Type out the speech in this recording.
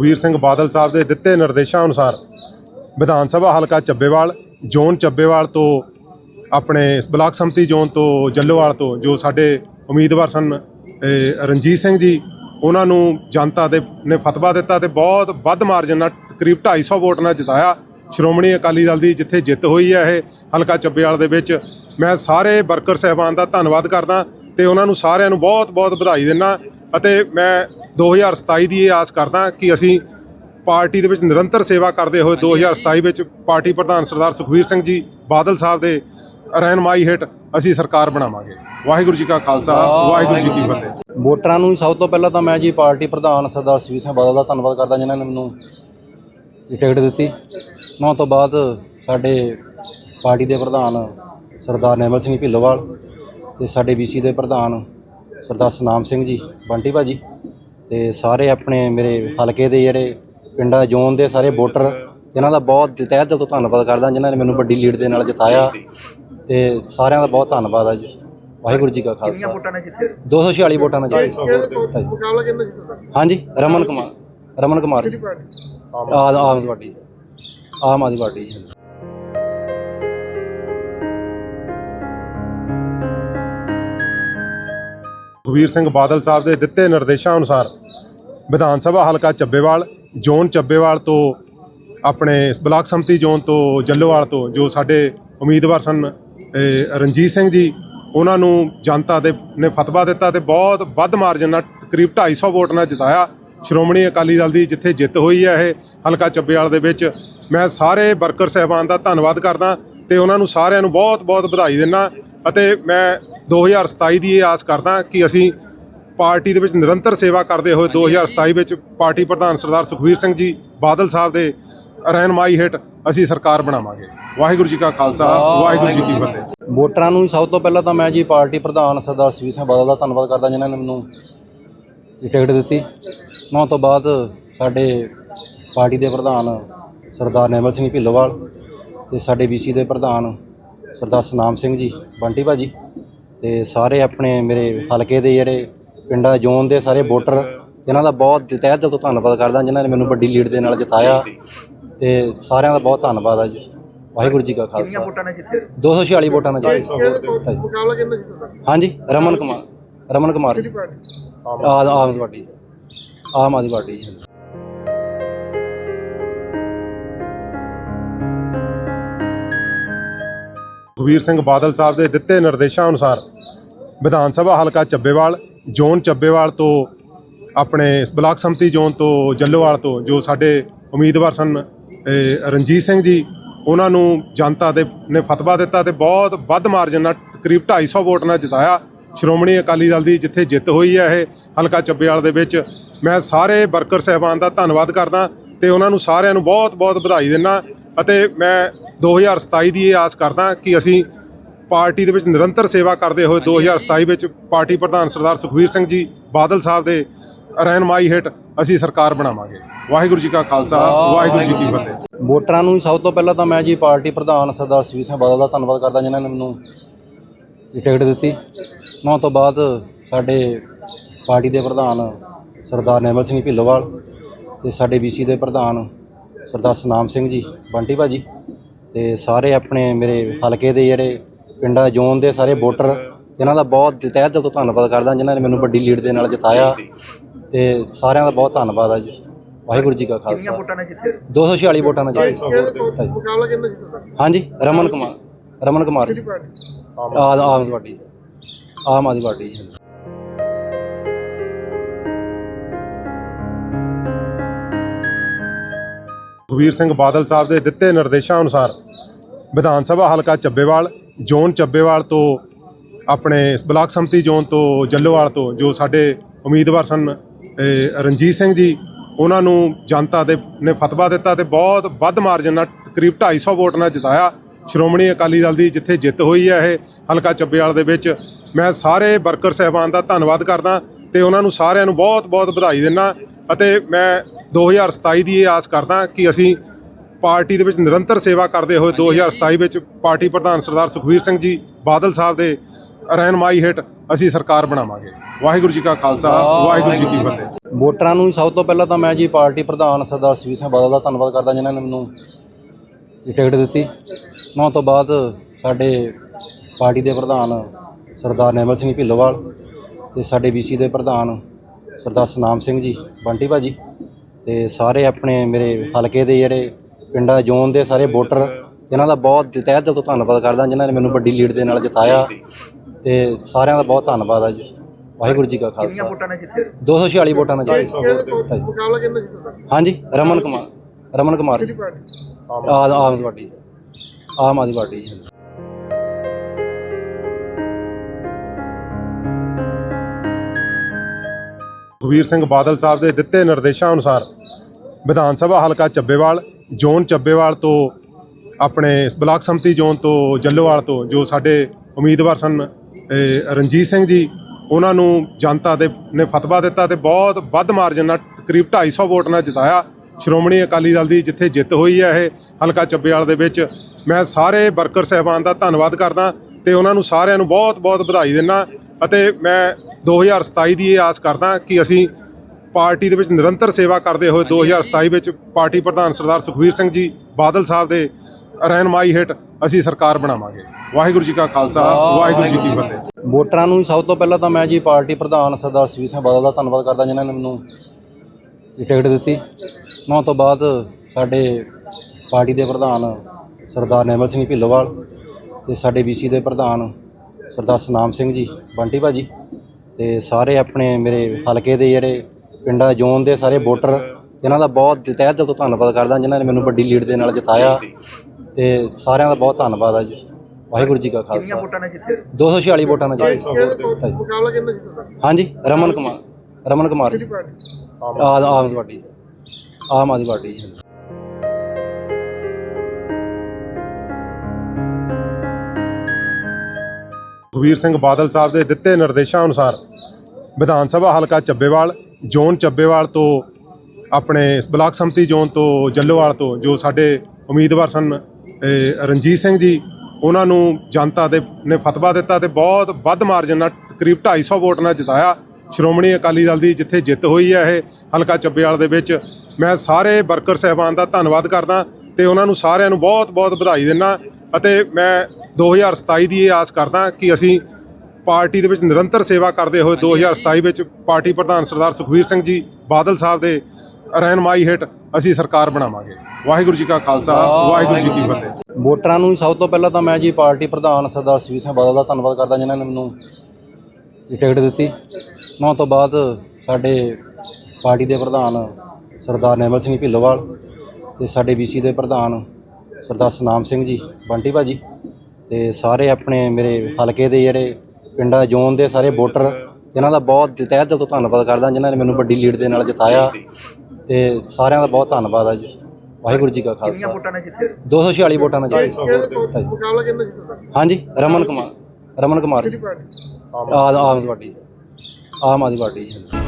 ਸੁਖਵੀਰ ਸਿੰਘ ਬਾਦਲ ਸਾਹਿਬ ਦੇ ਦਿੱਤੇ ਨਿਰਦੇਸ਼ਾਂ ਅਨੁਸਾਰ ਵਿਧਾਨ ਸਭਾ ਹਲਕਾ ਚੱਬੇਵਾਲ, ਜ਼ੋਨ ਚੱਬੇਵਾਲ ਤੋਂ ਆਪਣੇ ਬਲਾਕ ਸੰਮਤੀ ਜ਼ੋਨ ਤੋਂ ਜੱਲੋਵਾਲ ਤੋਂ ਜੋ ਸਾਡੇ ਉਮੀਦਵਾਰ ਸਨ ਰਣਜੀਤ ਸਿੰਘ ਜੀ, ਉਹਨਾਂ ਨੂੰ ਜਨਤਾ ਦੇ, ਨੇ ਫਤਵਾ ਦਿੱਤਾ ਤੇ ਬਹੁਤ ਵੱਧ ਮਾਰਜਨ ਨਾਲ ਤਕਰੀਬ 250 ਵੋਟ ਨਾਲ ਜਿਤਾਇਆ। ਸ਼੍ਰੋਮਣੀ ਅਕਾਲੀ ਦਲ ਦੀ ਜਿੱਥੇ ਜਿੱਤ ਹੋਈ ਹੈ ਇਹ ਹਲਕਾ ਚੱਬੇਵਾਲ ਦੇ ਵਿੱਚ। ਮੈਂ ਸਾਰੇ ਵਰਕਰ ਸਹਿਬਾਨ ਦਾ ਧੰਨਵਾਦ ਕਰਦਾ ਤੇ ਉਹਨਾਂ ਨੂੰ ਸਾਰਿਆਂ ਨੂੰ ਬਹੁਤ-ਬਹੁਤ ਵਧਾਈ ਦਿੰਦਾ ਅਤੇ ਮੈਂ 2027 ਦੀ ਇਹ ਆਸ ਕਰਦਾ ਕਿ ਅਸੀਂ ਪਾਰਟੀ ਦੇ ਵਿੱਚ ਨਿਰੰਤਰ ਸੇਵਾ ਕਰਦੇ ਹੋਏ 2027 ਵਿੱਚ ਪਾਰਟੀ ਪ੍ਰਧਾਨ ਸਰਦਾਰ ਸੁਖਵੀਰ ਸਿੰਘ ਜੀ ਬਾਦਲ ਸਾਹਿਬ ਦੇ ਰਹਿਨਮਾਈ ਹੇਠ ਅਸੀਂ ਸਰਕਾਰ ਬਣਾਵਾਂਗੇ। ਵਾਹਿਗੁਰੂ ਜੀ ਕਾ ਖਾਲਸਾ ਵਾਹਿਗੁਰੂ ਜੀ ਕੀ ਫਤਿਹ। ਵੋਟਰਾਂ ਨੂੰ ਸਭ ਤੋਂ ਪਹਿਲਾਂ ਤਾਂ ਮੈਂ ਜੀ ਪਾਰਟੀ ਪ੍ਰਧਾਨ ਸਰਦਾਰ ਸੁਖਬੀਰ ਸਿੰਘ ਬਾਦਲ ਦਾ ਧੰਨਵਾਦ ਕਰਦਾ ਜਿਨ੍ਹਾਂ ਨੇ ਮੈਨੂੰ ਇਹ ਟਿਕਟ ਦਿੱਤੀ। ਉਹਨਾਂ ਤੋਂ ਬਾਅਦ ਸਾਡੇ ਪਾਰਟੀ ਦੇ ਪ੍ਰਧਾਨ ਸਰਦਾਰ ਨਿਰਮਲ ਸਿੰਘ ਢਿੱਲੋਵਾਲ ਤੇ ਸਾਡੇ ਬੀਸੀ ਦੇ ਪ੍ਰਧਾਨ ਸਰਦਾਰ ਸਨਾਮ ਸਿੰਘ ਜੀ ਬੰਟੀ ਭਾਜੀ। ਤੇ ਸਾਰੇ ਆਪਣੇ ਮੇਰੇ ਹਲਕੇ ਦੇ ਜਿਹੜੇ ਪਿੰਡਾਂ ਜ਼ੋਨ ਦੇ ਸਾਰੇ ਵੋਟਰ ਇਹਨਾਂ ਦਾ ਬਹੁਤ ਤਹਿ ਦਿਲ ਤੋਂ ਧੰਨਵਾਦ ਕਰਦਾ ਜਿਨ੍ਹਾਂ ਨੇ ਮੈਨੂੰ ਵੱਡੀ ਲੀਡ ਦੇ ਨਾਲ ਜਿਤਾਇਆ। ਤੇ ਸਾਰਿਆਂ ਦਾ ਬਹੁਤ ਧੰਨਵਾਦ ਹੈ ਜੀ। ਵਾਹਿਗੁਰੂ ਜੀ ਕਾ ਖਾਲਸਾ। ਵੋਟਾਂ ਨੇ ਜਿੱਤੇ? 246 ਵੋਟਾਂ ਨਾਲ ਜਿੱਤੇ। ਮੁਕਾਬਲਾ ਕਿੰਨਾ ਤੁਹਾਡਾ? ਹਾਂਜੀ ਰਮਨ ਕੁਮਾਰ। ਰਮਨ ਕੁਮਾਰ ਜੀ। ਆਮ ਆਦਮੀ ਪਾਰਟੀ। ਆਮ ਆਦਮੀ ਪਾਰਟੀ ਜੀ। ਸਿੰਘ ਬਾਦਲ ਸਾਹਿਬ ਦੇ ਦਿੱਤੇ ਨਿਰਦੇਸ਼ਾਂ ਅਨੁਸਾਰ ਵਿਧਾਨ ਸਭਾ ਹਲਕਾ ਚੱਬੇਵਾਲ, ਜ਼ੋਨ ਚੱਬੇਵਾਲ ਤੋਂ ਆਪਣੇ ਬਲਾਕ ਸੰਮਤੀ ਜ਼ੋਨ ਤੋਂ ਜੱਲੋਵਾਲ ਤੋਂ ਜੋ ਸਾਡੇ ਉਮੀਦਵਾਰ ਸਨ ਰਣਜੀਤ ਸਿੰਘ ਜੀ, ਉਹਨਾਂ ਨੂੰ ਜਨਤਾ ਦੇ, ਨੇ ਫਤਵਾ ਦਿੱਤਾ ਤੇ ਬਹੁਤ ਵੱਧ ਮਾਰਜਨ ਨਾਲ ਤਕਰੀਬ 250 ਵੋਟ ਨਾਲ ਜਿਤਾਇਆ ਸ਼੍ਰੋਮਣੀ ਅਕਾਲੀ ਦਲ ਦੀ ਜਿੱਥੇ ਜਿੱਤ ਹੋਈ ਹੈ ਇਹ ਹਲਕਾ ਚੱਬੇਵਾਲ ਦੇ ਵਿੱਚ ਮੈਂ ਸਾਰੇ ਵਰਕਰ ਸਹਿਬਾਨ ਦਾ ਧੰਨਵਾਦ ਕਰਦਾ ਤੇ ਉਹਨਾਂ ਨੂੰ ਸਾਰਿਆਂ ਨੂੰ ਬਹੁਤ-ਬਹੁਤ ਵਧਾਈ ਦਿੰਦਾ ਅਤੇ ਮੈਂ 2027 ਦੀ ਇਹ ਆਸ ਕਰਦਾ ਕਿ ਅਸੀਂ ਪਾਰਟੀ ਦੇ ਵਿੱਚ ਨਿਰੰਤਰ ਸੇਵਾ ਕਰਦੇ ਹੋਏ 2027 ਵਿੱਚ ਪਾਰਟੀ ਪ੍ਰਧਾਨ ਸਰਦਾਰ ਸੁਖਵੀਰ ਸਿੰਘ ਜੀ ਬਾਦਲ ਸਾਹਿਬ ਦੇ ਰਹਿਨਮਾਈ ਹੇਠ ਅਸੀਂ ਸਰਕਾਰ ਬਣਾਵਾਂਗੇ। ਵਾਹਿਗੁਰੂ ਜੀ ਕਾ ਖਾਲਸਾ ਵਾਹਿਗੁਰੂ ਜੀ ਕੀ ਫਤਿਹ। ਵੋਟਰਾਂ ਨੂੰ ਸਭ ਤੋਂ ਪਹਿਲਾਂ ਤਾਂ ਮੈਂ ਜੀ ਪਾਰਟੀ ਪ੍ਰਧਾਨ ਸਰਦਾਰ ਸੁਖਬੀਰ ਸਿੰਘ ਬਾਦਲ ਦਾ ਧੰਨਵਾਦ ਕਰਦਾ ਜਿਨ੍ਹਾਂ ਨੇ ਮੈਨੂੰ ਇਹ ਟਿਕਟ ਦਿੱਤੀ। ਉਹਨਾਂ ਤੋਂ ਬਾਅਦ ਸਾਡੇ ਪਾਰਟੀ ਦੇ ਪ੍ਰਧਾਨ ਸਰਦਾਰ ਨਿਰਮਲ ਸਿੰਘ ਢਿੱਲੋਵਾਲ ਤੇ ਸਾਡੇ ਬੀਸੀ ਦੇ ਪ੍ਰਧਾਨ ਸਰਦਾਰ ਸਨਾਮ ਸਿੰਘ ਜੀ ਬੰਟੀ ਭਾਜੀ। ਤੇ ਸਾਰੇ ਆਪਣੇ ਮੇਰੇ ਹਲਕੇ ਦੇ ਜਿਹੜੇ ਪਿੰਡਾਂ ਜ਼ੋਨ ਦੇ ਸਾਰੇ ਵੋਟਰ ਇਹਨਾਂ ਦਾ ਬਹੁਤ ਤਹਿ ਦਿਲ ਤੋਂ ਧੰਨਵਾਦ ਕਰਦਾ ਜਿਨ੍ਹਾਂ ਨੇ ਮੈਨੂੰ ਵੱਡੀ ਲੀਡ ਦੇ ਨਾਲ ਜਿਤਾਇਆ। ਤੇ ਸਾਰਿਆਂ ਦਾ ਬਹੁਤ ਧੰਨਵਾਦ ਹੈ ਜੀ। ਵਾਹਿਗੁਰੂ ਜੀ ਕਾ ਖਾਲਸਾ। ਵੋਟਾਂ ਨੇ ਜਿੱਤੇ? 246 ਵੋਟਾਂ ਨਾਲ ਜਿੱਤੇ। ਮੁਕਾਬਲਾ ਕਿੰਨਾ ਸੀ ਤੁਹਾਡਾ? ਹਾਂਜੀ ਰਮਨ ਕੁਮਾਰ। ਰਮਨ ਕੁਮਾਰ ਜੀ। ਆਮ ਆਦਮੀ ਪਾਰਟੀ। ਆਮ ਆਦਮੀ ਪਾਰਟੀ ਸੁਖਵੀਰ ਸਿੰਘ ਬਾਦਲ ਸਾਹਿਬ ਦੇ ਦਿੱਤੇ ਨਿਰਦੇਸ਼ਾਂ ਅਨੁਸਾਰ ਵਿਧਾਨ ਸਭਾ ਹਲਕਾ ਚੱਬੇਵਾਲ, ਜ਼ੋਨ ਚੱਬੇਵਾਲ ਤੋਂ ਆਪਣੇ ਬਲਾਕ ਸੰਮਤੀ ਜ਼ੋਨ ਤੋਂ ਜੱਲੋਵਾਲ ਤੋਂ ਜੋ ਸਾਡੇ ਉਮੀਦਵਾਰ ਸਨ ਰਣਜੀਤ ਸਿੰਘ ਜੀ, ਉਹਨਾਂ ਨੂੰ ਜਨਤਾ ਦੇ, ਨੇ ਫਤਵਾ ਦਿੱਤਾ ਤੇ ਬਹੁਤ ਵੱਧ ਮਾਰਜਨ ਨਾਲ ਤਕਰੀਬ 250 ਵੋਟ ਨਾਲ ਜਿਤਾਇਆ। ਸ਼੍ਰੋਮਣੀ ਅਕਾਲੀ ਦਲ ਦੀ ਜਿੱਥੇ ਜਿੱਤ ਹੋਈ ਹੈ ਇਹ ਹਲਕਾ ਚੱਬੇਵਾਲ ਦੇ ਵਿੱਚ। ਮੈਂ ਸਾਰੇ ਵਰਕਰ ਸਹਿਬਾਨ ਦਾ ਧੰਨਵਾਦ ਕਰਦਾ ਤੇ ਉਹਨਾਂ ਨੂੰ ਸਾਰਿਆਂ ਨੂੰ ਬਹੁਤ-ਬਹੁਤ ਵਧਾਈ ਦਿੰਦਾ ਅਤੇ ਮੈਂ 2027 ਦੀ ਇਹ ਆਸ ਕਰਦਾ ਕਿ ਅਸੀਂ ਪਾਰਟੀ ਦੇ ਵਿੱਚ ਨਿਰੰਤਰ ਸੇਵਾ ਕਰਦੇ ਹੋਏ 2027 ਵਿੱਚ ਪਾਰਟੀ ਪ੍ਰਧਾਨ ਸਰਦਾਰ ਸੁਖਵੀਰ ਸਿੰਘ ਜੀ ਬਾਦਲ ਸਾਹਿਬ ਦੇ ਰਹਿਨਮਾਈ ਹੇਠ ਅਸੀਂ ਸਰਕਾਰ ਬਣਾਵਾਂਗੇ। ਵਾਹਿਗੁਰੂ ਜੀ ਕਾ ਖਾਲਸਾ ਵਾਹਿਗੁਰੂ ਜੀ ਕੀ ਫਤਿਹ। ਵੋਟਰਾਂ ਨੂੰ ਸਭ ਤੋਂ ਪਹਿਲਾਂ ਤਾਂ ਮੈਂ ਜੀ ਪਾਰਟੀ ਪ੍ਰਧਾਨ ਸਰਦਾਰ ਸੁਖਬੀਰ ਸਿੰਘ ਬਾਦਲ ਦਾ ਧੰਨਵਾਦ ਕਰਦਾ ਜਿਨ੍ਹਾਂ ਨੇ ਮੈਨੂੰ ਇਹ ਟਿਕਟ ਦਿੱਤੀ। ਉਹਨਾਂ ਤੋਂ ਬਾਅਦ ਸਾਡੇ ਪਾਰਟੀ ਦੇ ਪ੍ਰਧਾਨ ਸਰਦਾਰ ਨਿਰਮਲ ਸਿੰਘ ਢਿੱਲੋਵਾਲ ਤੇ ਸਾਡੇ ਬੀਸੀ ਦੇ ਪ੍ਰਧਾਨ ਸਰਦਾਰ ਸਨਾਮ ਸਿੰਘ ਜੀ ਬੰਟੀ ਭਾਜੀ। ਤੇ ਸਾਰੇ ਆਪਣੇ ਮੇਰੇ ਹਲਕੇ ਦੇ ਜਿਹੜੇ ਪਿੰਡਾਂ ਜ਼ੋਨ ਦੇ ਸਾਰੇ ਵੋਟਰ ਇਹਨਾਂ ਦਾ ਬਹੁਤ ਤਹਿ ਦਿਲ ਤੋਂ ਧੰਨਵਾਦ ਕਰਦਾ ਜਿਨ੍ਹਾਂ ਨੇ ਮੈਨੂੰ ਵੱਡੀ ਲੀਡ ਦੇ ਨਾਲ ਜਿਤਾਇਆ। ਤੇ ਸਾਰਿਆਂ ਦਾ ਬਹੁਤ ਧੰਨਵਾਦ ਹੈ ਜੀ। ਵਾਹਿਗੁਰੂ ਜੀ ਕਾ ਖਾਲਸਾ। ਵੋਟਾਂ ਨੇ ਜਿੱਤੇ 246 ਵੋਟਾਂ ਨਾਲ ਜਿੱਤੇ ਹਾਂਜੀ ਰਮਨ ਕੁਮਾਰ। ਰਮਨ ਕੁਮਾਰ ਜੀ। ਆਮ ਆਦਮੀ ਪਾਰਟੀ। ਆਮ ਆਦਮੀ ਪਾਰਟੀ ਜੀ। ਸਿੰਘ ਬਾਦਲ ਸਾਹਿਬ ਦੇ ਦਿੱਤੇ ਨਿਰਦੇਸ਼ਾਂ ਅਨੁਸਾਰ ਵਿਧਾਨ ਸਭਾ ਹਲਕਾ ਚੱਬੇਵਾਲ, ਜ਼ੋਨ ਚੱਬੇਵਾਲ ਤੋਂ ਆਪਣੇ ਬਲਾਕ ਸੰਮਤੀ ਜ਼ੋਨ ਤੋਂ ਜੱਲੋਵਾਲ ਤੋਂ ਜੋ ਸਾਡੇ ਉਮੀਦਵਾਰ ਸਨ ਰਣਜੀਤ ਸਿੰਘ ਜੀ, ਉਹਨਾਂ ਨੂੰ ਜਨਤਾ ਦੇ ਨੇ ਫਤਵਾ ਦਿੱਤਾ ਤੇ ਬਹੁਤ ਵੱਧ ਮਾਰਜਨ ਨਾਲ ਤਕਰੀਬ 250 ਵੋਟ ਨਾਲ ਜਿਤਾਇਆ ਸ਼੍ਰੋਮਣੀ ਅਕਾਲੀ ਦਲ ਦੀ ਜਿੱਥੇ ਜਿੱਤ ਹੋਈ ਹੈ ਇਹ ਹਲਕਾ ਚੱਬੇਵਾਲ ਦੇ ਵਿੱਚ ਮੈਂ ਸਾਰੇ ਵਰਕਰ ਸਹਿਬਾਨ ਦਾ ਧੰਨਵਾਦ ਕਰਦਾ ਤੇ ਉਹਨਾਂ ਨੂੰ ਸਾਰਿਆਂ ਨੂੰ ਬਹੁਤ-ਬਹੁਤ ਵਧਾਈ ਦਿੰਦਾ ਅਤੇ ਮੈਂ 2027 ਦੀ ਇਹ ਆਸ ਕਰਦਾ ਕਿ ਅਸੀਂ ਪਾਰਟੀ ਦੇ ਵਿੱਚ ਨਿਰੰਤਰ ਸੇਵਾ ਕਰਦੇ ਹੋਏ 2027 ਵਿੱਚ ਪਾਰਟੀ ਪ੍ਰਧਾਨ ਸਰਦਾਰ ਸੁਖਵੀਰ ਸਿੰਘ ਜੀ ਬਾਦਲ ਸਾਹਿਬ ਦੇ ਰਹਿਨਮਾਈ ਹੇਠ ਅਸੀਂ ਸਰਕਾਰ ਬਣਾਵਾਂਗੇ। ਵਾਹਿਗੁਰੂ ਜੀ ਕਾ ਖਾਲਸਾ ਵਾਹਿਗੁਰੂ ਜੀ ਕੀ ਫਤਿਹ। ਵੋਟਰਾਂ ਨੂੰ ਸਭ ਤੋਂ ਪਹਿਲਾਂ ਤਾਂ ਮੈਂ ਜੀ ਪਾਰਟੀ ਪ੍ਰਧਾਨ ਸਰਦਾਰ ਸੁਖਬੀਰ ਸਿੰਘ ਬਾਦਲ ਦਾ ਧੰਨਵਾਦ ਕਰਦਾ ਜਿਨ੍ਹਾਂ ਨੇ ਮੈਨੂੰ ਇਹ ਟਿਕਟ ਦਿੱਤੀ। ਮੈਂ ਉਹ ਤੋਂ ਬਾਅਦ ਸਾਡੇ ਪਾਰਟੀ ਦੇ ਪ੍ਰਧਾਨ ਸਰਦਾਰ ਨਿਰਮਲ ਸਿੰਘ ਢਿੱਲੋਵਾਲ ਤੇ ਸਾਡੇ ਬੀਸੀ ਦੇ ਪ੍ਰਧਾਨ ਸਰਦਾਰ ਸਨਾਮ ਸਿੰਘ ਜੀ ਬੰਟੀ ਭਾਜੀ। ਤੇ ਸਾਰੇ ਆਪਣੇ ਮੇਰੇ ਹਲਕੇ ਦੇ ਜਿਹੜੇ ਪਿੰਡਾਂ ਦੇ ਜ਼ੋਨ ਦੇ ਸਾਰੇ ਵੋਟਰ ਇਹਨਾਂ ਦਾ ਬਹੁਤ ਤਹਿ ਦਿਲ ਤੋਂ ਧੰਨਵਾਦ ਕਰਦਾ ਜਿਨ੍ਹਾਂ ਨੇ ਮੈਨੂੰ ਵੱਡੀ ਲੀਡ ਦੇ ਨਾਲ ਜਿਤਾਇਆ। ਤੇ ਸਾਰਿਆਂ ਦਾ ਬਹੁਤ ਧੰਨਵਾਦ ਹੈ ਜੀ। ਵਾਹਿਗੁਰੂ ਜੀ ਕਾ ਖਾਲਸਾ। ਵੋਟਾਂ ਨੇ ਜਿੱਤੇ 246 ਵੋਟਾਂ ਨਾਲ ਜੀ ਮੁਕਾਬਲਾ ਕਿੰਨਾ ਸੀ ਤੁਹਾਡਾ? ਹਾਂਜੀ ਰਮਨ ਕੁਮਾਰ। ਰਮਨ ਕੁਮਾਰ ਜੀ। ਆਮ ਆਮ ਆਦਮੀ ਪਾਰਟੀ। ਆਮ ਆਦਮੀ ਪਾਰਟੀ ਜੀ ਸੁਖਬੀਰ ਸਿੰਘ ਬਾਦਲ ਸਾਹਿਬ ਦੇ ਦਿੱਤੇ ਨਿਰਦੇਸ਼ਾਂ ਅਨੁਸਾਰ ਵਿਧਾਨ ਸਭਾ ਹਲਕਾ ਚੱਬੇਵਾਲ, ਜ਼ੋਨ ਚੱਬੇਵਾਲ ਤੋਂ ਆਪਣੇ ਬਲਾਕ ਸੰਮਤੀ ਜ਼ੋਨ ਤੋਂ ਜੱਲੋਵਾਲ ਤੋਂ ਜੋ ਸਾਡੇ ਉਮੀਦਵਾਰ ਸਨ ਰਣਜੀਤ ਸਿੰਘ ਜੀ, ਉਹਨਾਂ ਨੂੰ ਜਨਤਾ ਦੇ ਨੇ ਫਤਵਾ ਦਿੱਤਾ ਤੇ ਬਹੁਤ ਵੱਧ ਮਾਰਜਨ ਨਾਲ ਤਕਰੀਬ 250 ਵੋਟ ਨਾਲ ਜਿਤਾਇਆ। ਸ਼੍ਰੋਮਣੀ ਅਕਾਲੀ ਦਲ ਦੀ ਜਿੱਥੇ ਜਿੱਤ ਹੋਈ ਹੈ ਇਹ ਹਲਕਾ ਚੱਬੇਵਾਲ ਦੇ ਵਿੱਚ। ਮੈਂ ਸਾਰੇ ਵਰਕਰ ਸਹਿਬਾਨ ਦਾ ਧੰਨਵਾਦ ਕਰਦਾ ਤੇ ਉਹਨਾਂ ਨੂੰ ਸਾਰਿਆਂ ਨੂੰ ਬਹੁਤ ਬਹੁਤ ਵਧਾਈ ਦਿੰਦਾ ਅਤੇ ਮੈਂ 2027 ਦੀ ਇਹ ਆਸ ਕਰਦਾ ਕਿ ਅਸੀਂ ਪਾਰਟੀ ਦੇ ਵਿੱਚ ਨਿਰੰਤਰ ਸੇਵਾ ਕਰਦੇ ਹੋਏ 2027 ਵਿੱਚ ਪਾਰਟੀ ਪ੍ਰਧਾਨ ਸਰਦਾਰ ਸੁਖਬੀਰ ਸਿੰਘ ਜੀ ਬਾਦਲ ਸਾਹਿਬ ਦੇ ਰਹਿਨਮਾਈ ਹੇਠ ਅਸੀਂ ਸਰਕਾਰ ਬਣਾਵਾਂਗੇ। ਵਾਹਿਗੁਰੂ ਜੀ ਕਾ ਖਾਲਸਾ ਵਾਹਿਗੁਰੂ ਜੀ ਕੀ ਫਤਿਹ। ਵੋਟਰਾਂ ਨੂੰ ਸਭ ਤੋਂ ਪਹਿਲਾਂ ਤਾਂ ਮੈਂ ਜੀ ਪਾਰਟੀ ਪ੍ਰਧਾਨ ਸਰਦਾਰ ਸੁਖਬੀਰ ਸਿੰਘ ਬਾਦਲ ਦਾ ਧੰਨਵਾਦ ਕਰਦਾ ਜਿਨ੍ਹਾਂ ਨੇ ਮੈਨੂੰ ਟਿਕਟ ਦਿੱਤੀ। ਉਹ ਤੋਂ ਬਾਅਦ ਸਾਡੇ ਪਾਰਟੀ ਦੇ ਪ੍ਰਧਾਨ ਸਰਦਾਰ ਨਿਰਮਲ ਸਿੰਘ ਢਿੱਲੋਵਾਲ ਤੇ ਸਾਡੇ ਬੀਸੀ ਦੇ ਪ੍ਰਧਾਨ ਸਰਦਾਰ ਸਨਾਮ ਸਿੰਘ ਜੀ ਬੰਟੀ ਭਾਜੀ। ਤੇ ਸਾਰੇ ਆਪਣੇ ਮੇਰੇ ਹਲਕੇ ਦੇ ਜਿਹੜੇ ਪਿੰਡਾਂ ਦੇ ਜ਼ੋਨ ਦੇ ਸਾਰੇ ਵੋਟਰ ਇਹਨਾਂ ਦਾ ਬਹੁਤ ਤਹਿ ਦਿਲ ਤੋਂ ਧੰਨਵਾਦ ਕਰਦਾ ਜਿਨ੍ਹਾਂ ਨੇ ਮੈਨੂੰ ਵੱਡੀ ਲੀਡ ਦੇ ਨਾਲ ਜਿਤਾਇਆ। ਤੇ ਸਾਰਿਆਂ ਦਾ ਬਹੁਤ ਧੰਨਵਾਦ ਹੈ ਜੀ। ਵਾਹਿਗੁਰੂ ਜੀ ਕਾ ਖਾਲਸਾ। ਵੋਟਾਂ ਨੇ ਜਿੱਤੇ? 246 ਵੋਟਾਂ ਨਾਲ ਜੀ ਮੁਕਾਬਲਾ ਕਿੰਨਾ ਸੀ ਤੁਹਾਡਾ? ਹਾਂਜੀ ਰਮਨ ਕੁਮਾਰ। ਰਮਨ ਕੁਮਾਰ ਜੀ। ਆਮ ਆਦਮੀ ਪਾਰਟੀ। ਆਮ ਆਦਮੀ ਪਾਰਟੀ ਜੀ। ਸੁਖਬੀਰ ਸਿੰਘ ਬਾਦਲ ਸਾਹਿਬ ਦੇ ਦਿੱਤੇ ਨਿਰਦੇਸ਼ਾਂ ਅਨੁਸਾਰ ਵਿਧਾਨ ਸਭਾ ਹਲਕਾ ਚੱਬੇਵਾਲ, ਜ਼ੋਨ ਚੱਬੇਵਾਲ ਤੋਂ ਆਪਣੇ ਬਲਾਕ ਸੰਮਤੀ ਜ਼ੋਨ ਤੋਂ ਜੱਲੋਵਾਲ ਤੋਂ ਜੋ ਸਾਡੇ ਉਮੀਦਵਾਰ ਸਨ ਰਣਜੀਤ ਸਿੰਘ ਜੀ, ਉਹਨਾਂ ਨੂੰ ਜਨਤਾ ਦੇ, ਨੇ ਫਤਵਾ ਦਿੱਤਾ ਤੇ ਬਹੁਤ ਵੱਧ ਮਾਰਜਨ ਨਾਲ ਤਕਰੀਬ 250 ਵੋਟ ਨਾਲ ਜਿਤਾਇਆ। ਸ਼੍ਰੋਮਣੀ ਅਕਾਲੀ ਦਲ ਦੀ ਜਿੱਥੇ ਜਿੱਤ ਹੋਈ ਹੈ ਇਹ ਹਲਕਾ ਚੱਬੇਵਾਲ ਦੇ ਵਿੱਚ। ਮੈਂ ਸਾਰੇ ਵਰਕਰ ਸਹਿਬਾਨ ਦਾ ਧੰਨਵਾਦ ਕਰਦਾ ਤੇ ਉਹਨਾਂ ਨੂੰ ਸਾਰਿਆਂ ਨੂੰ ਬਹੁਤ ਬਹੁਤ ਵਧਾਈ ਦਿੰਦਾ ਅਤੇ ਮੈਂ 2027 ਦੀ ਇਹ ਆਸ ਕਰਦਾ ਕਿ ਅਸੀਂ ਪਾਰਟੀ ਦੇ ਵਿੱਚ ਨਿਰੰਤਰ ਸੇਵਾ ਕਰਦੇ ਹੋਏ 2027 ਵਿੱਚ ਪਾਰਟੀ ਪ੍ਰਧਾਨ ਸਰਦਾਰ ਸੁਖਬੀਰ ਸਿੰਘ ਜੀ ਬਾਦਲ ਸਾਹਿਬ ਦੇ ਰਹਿਨਮਾਈ ਹੇਠ ਅਸੀਂ ਸਰਕਾਰ ਬਣਾਵਾਂਗੇ। ਵਾਹਿਗੁਰੂ ਜੀ ਕਾ ਖਾਲਸਾ ਵਾਹਿਗੁਰੂ ਜੀ ਕੀ ਫਤਿਹ। ਵੋਟਰਾਂ ਨੂੰ ਸਭ ਤੋਂ ਪਹਿਲਾਂ ਤਾਂ ਮੈਂ ਜੀ ਪਾਰਟੀ ਪ੍ਰਧਾਨ ਸਰਦਾਰ ਸੁਖਬੀਰ ਸਿੰਘ ਬਾਦਲ ਦਾ ਧੰਨਵਾਦ ਕਰਦਾ ਜਿਨ੍ਹਾਂ ਨੇ ਮੈਨੂੰ ਇਹ ਟਿਕਟ ਦਿੱਤੀ। ਮੈਂ ਉਹ ਤੋਂ ਬਾਅਦ ਸਾਡੇ ਪਾਰਟੀ ਦੇ ਪ੍ਰਧਾਨ ਸਰਦਾਰ ਨਿਰਮਲ ਸਿੰਘ ਢਿੱਲੋਵਾਲ ਤੇ ਸਾਡੇ ਬੀਸੀ ਦੇ ਪ੍ਰਧਾਨ ਸਰਦਾਰ ਸਨਾਮ ਸਿੰਘ ਜੀ ਬੰਟੀ ਭਾਜੀ। ਤੇ ਸਾਰੇ ਆਪਣੇ ਮੇਰੇ ਹਲਕੇ ਦੇ ਜਿਹੜੇ ਪਿੰਡਾਂ ਦੇ ਜ਼ੋਨ ਦੇ ਸਾਰੇ ਵੋਟਰ ਇਹਨਾਂ ਦਾ ਬਹੁਤ ਤਹਿ ਦਿਲ ਤੋਂ ਧੰਨਵਾਦ ਕਰਦਾ ਜਿਨ੍ਹਾਂ ਨੇ ਮੈਨੂੰ ਵੱਡੀ ਲੀਡ ਦੇ ਨਾਲ ਜਿਤਾਇਆ। ਤੇ ਸਾਰਿਆਂ ਦਾ ਬਹੁਤ ਧੰਨਵਾਦ ਹੈ ਜੀ। ਵਾਹਿਗੁਰੂ ਜੀ ਕਾ ਖਾਲਸਾ। ਵੋਟਾਂ ਨੇ ਜਿੱਤੇ? 246 ਵੋਟਾਂ ਨਾਲ ਜੀ ਮੁਕਾਬਲਾ ਕਿੰਨਾ ਤੁਹਾਡਾ? ਹਾਂਜੀ ਰਮਨ ਕੁਮਾਰ। ਰਮਨ ਕੁਮਾਰ ਜੀ। ਆਮ ਆਦਮੀ ਪਾਰਟੀ। ਆਮ ਆਦਮੀ ਪਾਰਟੀ ਜੀ।